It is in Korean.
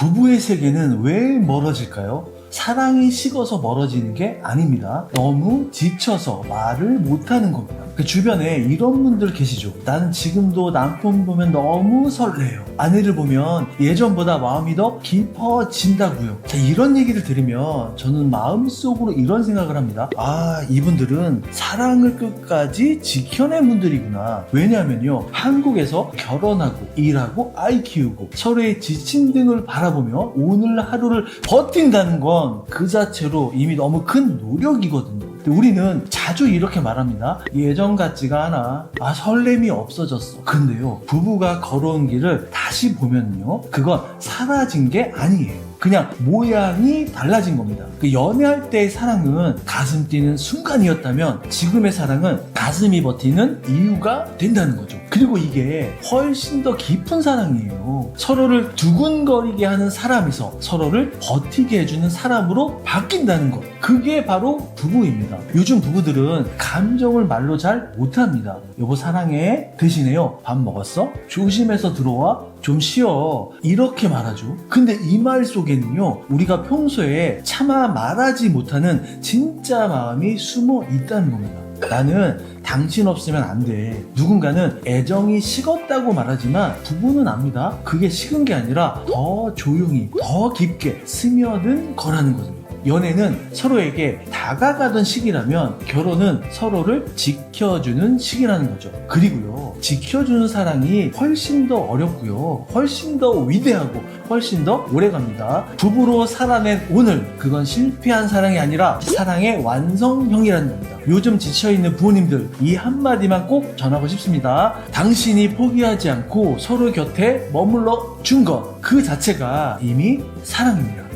부부의 세계는 왜 멀어질까요? 사랑이 식어서 멀어지는 게 아닙니다. 너무 지쳐서 말을 못하는 겁니다. 그 주변에 이런 분들 계시죠. 나는 지금도 남편 보면 너무 설레요. 아내를 보면 예전보다 마음이 더 깊어진다고요. 자, 이런 얘기를 들으면 저는 마음속으로 이런 생각을 합니다. 아, 이분들은 사랑을 끝까지 지켜낸 분들이구나. 왜냐하면요. 한국에서 결혼하고 일하고 아이 키우고 서로의 지친 등을 바라보며 오늘 하루를 버틴다는 건 그 자체로 이미 너무 큰 노력이거든요. 근데 우리는 자주 이렇게 말합니다. 예전 같지가 않아. 아, 설렘이 없어졌어. 근데요, 부부가 걸어온 길을 다시 보면요, 그건 사라진 게 아니에요. 그냥 모양이 달라진 겁니다. 그 연애할 때의 사랑은 가슴 뛰는 순간이었다면 지금의 사랑은 가슴이 버티는 이유가 된다는 거죠. 그리고 이게 훨씬 더 깊은 사랑이에요. 서로를 두근거리게 하는 사람에서 서로를 버티게 해주는 사람으로 바뀐다는 것. 그게 바로 부부입니다. 요즘 부부들은 감정을 말로 잘 못합니다. 여보 사랑해. 대신에요. 밥 먹었어? 조심해서 들어와. 좀 쉬어. 이렇게 말하죠. 근데 이 말 속에는요, 우리가 평소에 차마 말하지 못하는 진짜 마음이 숨어 있다는 겁니다. 나는 당신 없으면 안 돼. 누군가는 애정이 식었다고 말하지만 부부는 압니다. 그게 식은 게 아니라 더 조용히, 더 깊게 스며든 거라는 거죠. 연애는 서로에게 다가가던 시기라면 결혼은 서로를 지켜주는 시기라는 거죠. 그리고요, 지켜주는 사랑이 훨씬 더 어렵고요, 훨씬 더 위대하고 훨씬 더 오래 갑니다. 부부로 살아낸 오늘, 그건 실패한 사랑이 아니라 사랑의 완성형이라는 겁니다. 요즘 지쳐있는 부모님들, 이 한마디만 꼭 전하고 싶습니다. 당신이 포기하지 않고 서로 곁에 머물러 준 것, 그 자체가 이미 사랑입니다.